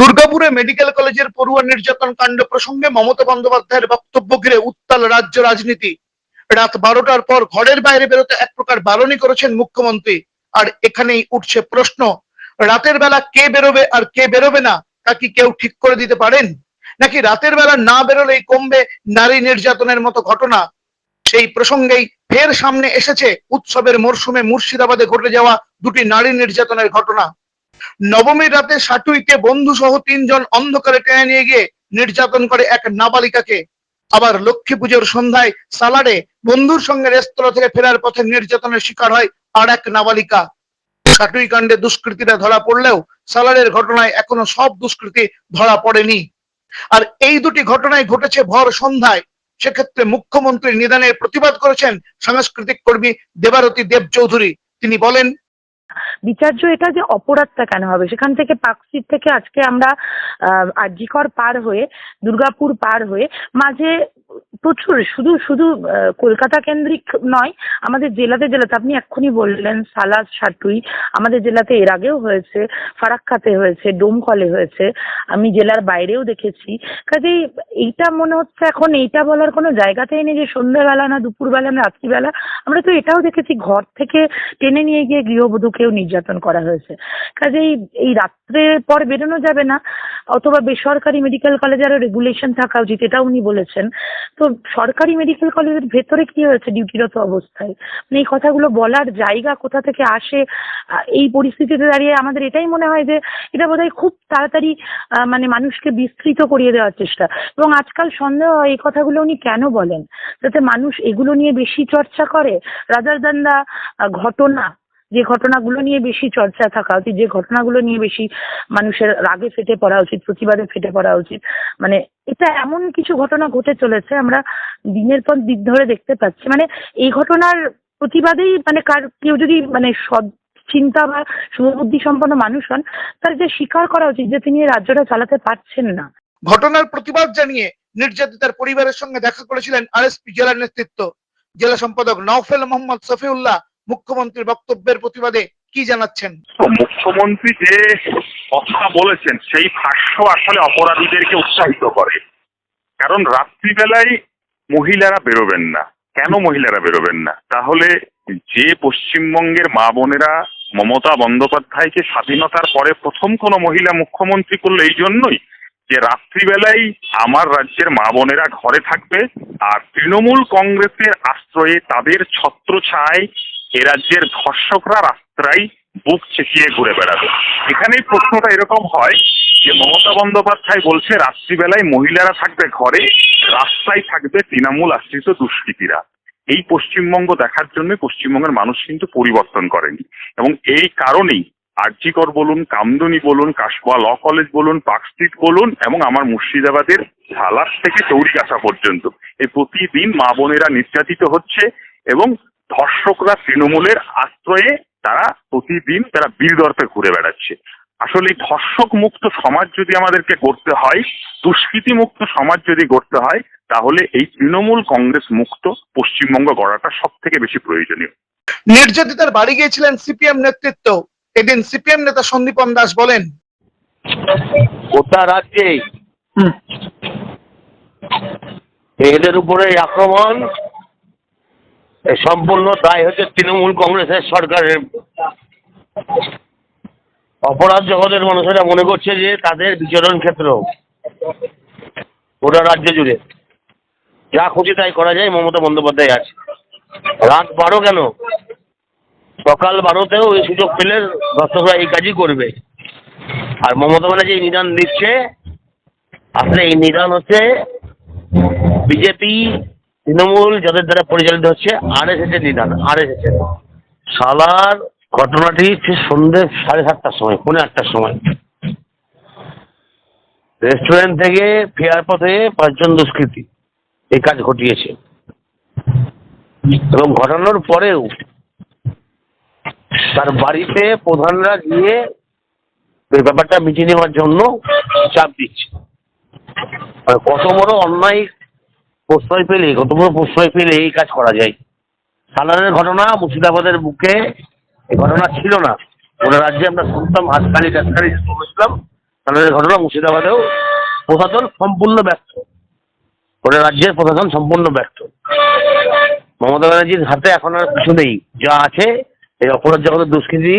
দুর্গাপুরে মেডিকেল কলেজের পড়ুয়া নির্যাতন কাণ্ড প্রসঙ্গে মমতা বন্দ্যোপাধ্যায়ের বক্তব্য ঘিরে উত্তাল রাজ্য রাজনীতি। রাত বারোটার পর ঘরের বাইরে বেরোতে এক প্রকার বারণই করেছেন মুখ্যমন্ত্রী। আর এখানেই উঠছে প্রশ্ন, রাতের বেলা কে বেরোবে আর কে বেরোবে না, তা কি কেউ ঠিক করে দিতে পারেন? নাকি রাতের বেলা না বেরোলেই কমবে নারী নির্যাতনের মতো ঘটনা? সেই প্রসঙ্গেই ফের সামনে এসেছে উৎসবের মরশুমে মুর্শিদাবাদে ঘটে যাওয়া দুটি নারী নির্যাতনের ঘটনা। নবমীর রাতে সাটুইতে বন্ধু সহ তিনজন অন্ধকারে টেনে নিয়ে গিয়ে নির্যাতন করে এক নাবালিকাকে। আবার লক্ষ্মী পুজোর সন্ধ্যায় সালাডে বন্ধুর সঙ্গে রেস্তোরাঁ থেকে ফেরার পথে নির্যাতনের শিকার হয় আর এক নাবালিকা। সাটুই কাণ্ডে দুষ্কৃতীরা ধরা পড়লেও সালারের ঘটনায় এখনও সব দুষ্কৃতী ধরা পড়েনি। আর এই দুটি ঘটনায় ঘটেছে ভর সন্ধ্যায়। সেক্ষেত্রে মুখ্যমন্ত্রী নিদানের প্রতিবাদ করেছেন সাংস্কৃতিক কর্মী দেবারতী দেব চৌধুরী তিনি বলেন বিচার্য এটা যে অপরাধটা কেন হবে? সেখান থেকে পাকশিট থেকে আজকে আমরা আহ, আরজিকর পার হয়ে দুর্গাপুর পার হয়ে মাঝে প্রচুর, শুধু শুধু কলকাতা কেন্দ্রিক নয়, আমাদের জেলাতে জেলাতে, আপনি এক্ষুনি বললেন সালাদ সাটুই, আমাদের জেলাতে এর আগেও হয়েছে, ফারাক্কাতে হয়েছে, ডোমকলে হয়েছে, আমি জেলার বাইরেও দেখেছি। কাজেই এইটা মনে হচ্ছে এখন, এইটা বলার কোনো জায়গাতেই নেই যে সন্ধ্যাবেলা না দুপুরবেলা না রাত্রিবেলা, আমরা তো এটাও দেখেছি, ঘর থেকে টেনে নিয়ে গিয়ে গৃহবধূকেও নির্যাতন করা হয়েছে। কাজেই এই রাত্রে পর বেরোনো যাবে না, অথবা বেসরকারি মেডিকেল কলেজেরও রেগুলেশন থাকা উচিত এটা উনি বলেছেন। তো সরকারি মেডিকেল কলেজের ভেতরে কি হয়েছে ডিউটিরত অবস্থায়? মানে এই কথাগুলো বলার জায়গা কোথা থেকে আসে? এই পরিস্থিতিতে দাঁড়িয়ে আমাদের এটাই মনে হয় যে এটা বোধহয় খুব তাড়াতাড়ি মানে মানুষকে বিস্তৃত করিয়ে দেওয়ার চেষ্টা। এবং আজকাল সন্দেহ হয় এই কথাগুলো উনি কেন বলেন? যাতে মানুষ এগুলো নিয়ে বেশি চর্চা করে। রাদার দ্যান দা ঘটনা যে ঘটনাগুলো নিয়ে বেশি চর্চা থাকা উচিত, যে ঘটনাগুলো নিয়ে বেশি মানুষের রাগে ফেটে পড়া উচিত, প্রতিবাদে ফেটে পড়া উচিত মানে এটা এমন কিছু ঘটনা ঘটে চলেছে, আমরা দিনের পর দিন ধরে দেখতে পাচ্ছি। মানে এই ঘটনার প্রতিবাদেই মানে কার, কেউ যদি মানে সৎ চিন্তা বা শুভবুদ্ধি সম্পন্ন মানুষ হন, তার যে স্বীকার করা উচিত যে তিনি রাজ্যটা চালাতে পারছেন না। ঘটনার প্রতিবাদ জানিয়ে নির্যাতিতার পরিবারের সঙ্গে দেখা করেছিলেন আরএসপি জেলার নেতৃত্ব। জেলা সম্পাদক নওফেল মোহাম্মদ সফিউল্লাহ মুখ্যমন্ত্রীর বক্তব্যের প্রতিবাদে কি জানাচ্ছেন? মুখ্যমন্ত্রী যে কথা বলেছেন, সেই ভাষ্য আসলে অপরাধীদেরকে উৎসাহিত করে। কারণ রাত্রিবেলায় মহিলারা বেরোবেন না। কেন মহিলারা বেরোবেন না? তাহলে যে পশ্চিমবঙ্গের মা বোনেরা মমতা বন্দ্যোপাধ্যায়কে স্বাধীনতার পরে প্রথম কোনো মহিলা মুখ্যমন্ত্রী করল এই জন্যই যে রাত্রিবেলায় আমার রাজ্যের মা বোনেরা ঘরে থাকবে আর তৃণমূল কংগ্রেসের আশ্রয়ে তাদের ছত্রছায় এ রাজ্যের ধর্ষকরা রাস্তায় বুক চেঁচিয়ে ঘুরে বেড়াবে এখানেই প্রশ্নটা এরকম হয় যে মমতা বন্দ্যোপাধ্যায় বলছে, রাত্রিবেলায় মহিলারা থাকবে ঘরে, রাস্তায় থাকবে তৃণমূল আশ্রিত দুষ্কৃতীরা। এই পশ্চিমবঙ্গ দেখার জন্য পশ্চিমবঙ্গের মানুষ কিন্তু পরিবর্তন করেনি। এবং এই কারণেই আরজিকর বলুন, কামদুনি বলুন কাশবা ল কলেজ বলুন, পার্ক স্ট্রিট বলুন, এবং আমার মুর্শিদাবাদের ঝালার থেকে চৌরিকাছা পর্যন্ত। এই প্রতিদিন মা বোনেরা নির্যাতিত হচ্ছে এবং ধর্ষকরা তৃণমূলের আশ্রয়ে তারা প্রতিদিন তারা বীরদর্পে ঘুরে বেড়াচ্ছে। আসলে এই ধর্ষক মুক্ত সমাজ যদি আমাদেরকে করতে হয় দুষ্কৃতি মুক্ত সমাজ যদি করতে হয় তাহলে এই তৃণমূল কংগ্রেস মুক্ত পশ্চিমবঙ্গ গড়াটা সব থেকে বেশি প্রয়োজনীয়। নির্যাতিতার বাড়ি গিয়েছিলেন সিপিএম নেতৃত্ব। এদিন সিপিএম নেতা সন্দীপন দাস বলেন গোটা রাজ্যেই এদের উপরে আক্রমণ সম্পূর্ণ দায় হচ্ছে তৃণমূল কংগ্রেসের সরকারের। অপরাধ জগতের মানুষেরা মনে করছে যে তাদের বিচরণ ক্ষেত্র গোটা রাজ্য জুড়ে। যা খুশি তাই করা যায়, মমতা বন্দ্যোপাধ্যায় আছে। রাত বারো কেন? সকাল বারোতেও এই সুযোগ পেলে দর্শকরা এই কাজই করবে। আর মমতা ব্যানার্জি এই নিদান দিচ্ছে। আসলে এই নিদান হচ্ছে বিজেপি তৃণমূল যাদের দ্বারা পরিচালিত হচ্ছে আর এস এস এর নিদান আর এস এস এর। সালার ঘটনাটি ঠিক সন্ধ্যে সাড়ে সাতটার সময়, পৌনে আটটার সময়। রেস্টুরেন্ট থেকে ফেরার পথে পাঁচজন দুষ্কৃতী এই কাজ ঘটিয়েছে। এবং ঘটানোর পরেও তার বাড়িতে প্রধানরা গিয়ে এই ব্যাপারটা মিটিয়ে নেওয়ার জন্য চাপ দিচ্ছে। আর কত বড় অন্যায় প্রশ্রয় পেলে কত বড় প্রশ্রয় পেলে এই কাজ করা যায়। সালারের ঘটনা মুর্শিদাবাদের বুকে, এই ঘটনা ছিল না। ওরা রাজ্যে আমরা শুনতাম হাসপালি টাসপালি বলেছিলাম সালারের ঘটনা মুর্শিদাবাদেও প্রশাসন সম্পূর্ণ ব্যস্ত ওটা রাজ্যের প্রশাসন সম্পূর্ণ ব্যস্ত মমতা ব্যানার্জির হাতে এখন আর কিছু নেই। যা আছে, এই অপরাধ জগতের দুষ্কৃতি